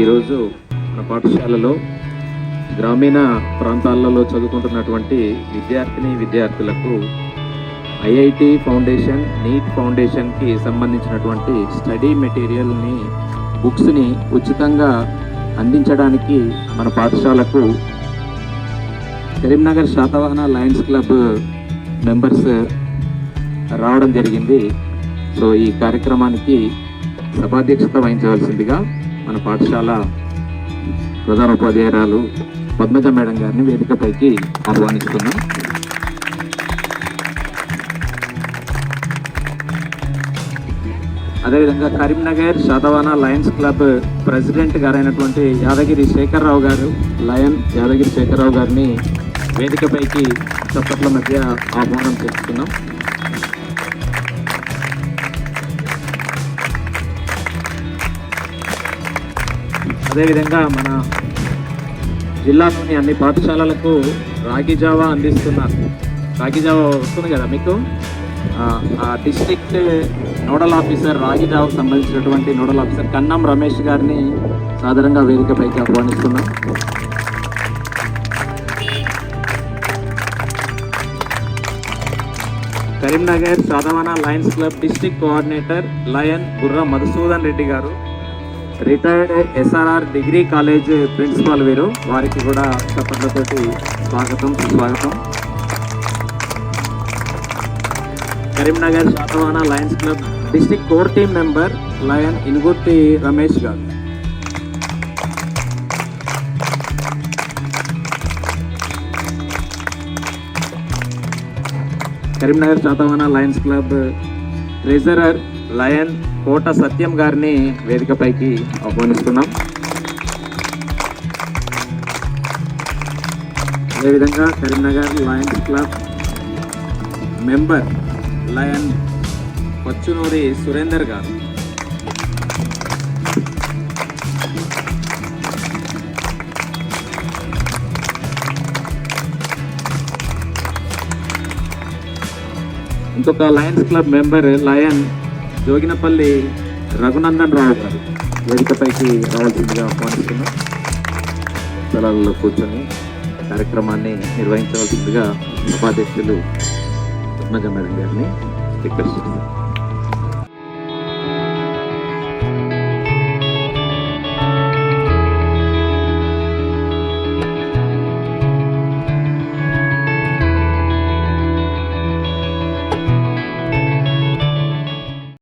ఈరోజు మన పాఠశాలలో గ్రామీణ ప్రాంతాలలో చదువుకుంటున్నటువంటి విద్యార్థిని విద్యార్థులకు ఐఐటి ఫౌండేషన్ నీట్ ఫౌండేషన్కి సంబంధించినటువంటి స్టడీ మెటీరియల్ని బుక్స్ని ఉచితంగా అందించడానికి మన పాఠశాలకు Karimnagar Satavahana lions club members రావడం జరిగింది. సో ఈ కార్యక్రమానికి సభాధ్యక్షత వహించవలసిందిగా మన పాఠశాల ప్రధాన ఉపాధ్యాయురాలు పద్మజ మేడం గారిని వేదికపైకి ఆహ్వానిస్తున్నాం. అదేవిధంగా Karimnagar Satavahana lions club president గారైనటువంటి Yadagiri Sekhar Rao గారు లయన్ యాదగిరి శేఖర్రావు గారిని వేదికపైకి చప్పట్ల మధ్య ఆహ్వానం చేస్తున్నాం. అదేవిధంగా మన జిల్లాలోని అన్ని పాఠశాలలకు రాగి జావా అందిస్తున్నారు రాగి జావా వస్తుంది కదా మీకు? ఆ- డిస్ట్రిక్ట్ నోడల్ ఆఫీసర్ రాగి జావాకు సంబంధించినటువంటి నోడల్ ఆఫీసర్ కన్నం రమేష్ గారిని సాధారణంగా వేదికపైకి ఆహ్వానిస్తున్నాం. Karimnagar Satavahana lions club district coordinator lion Gurra Madhusudan Reddy గారు. Retired SRR degree college principal వీరు. వారికి కూడా చప్పట్లతోటి స్వాగతం సుస్వాగతం. Karimnagar Satavahana lions club district core team member lion Inugurthi Ramesh గారు. Karimnagar Satavahana lions club treasurer lion Kota Satyam గారిని వేదికపైకి ఆహ్వానిస్తున్నాం. అదేవిధంగా Karimnagar lions club member lion Pachunuri Surender గారు. ఇంకొక lions club member lion Joginapalli Raghunandan Rao గారు వేదికపైకి రావాల్సిందిగా ఆహ్వానిస్తున్నాం. స్థలాల్లో కూర్చొని కార్యక్రమాన్ని నిర్వహించవలసిందిగా ఉపాధ్యక్షులు పద్మజ మేడం గారిని రిక్వెస్ట్ చేస్తున్నాం.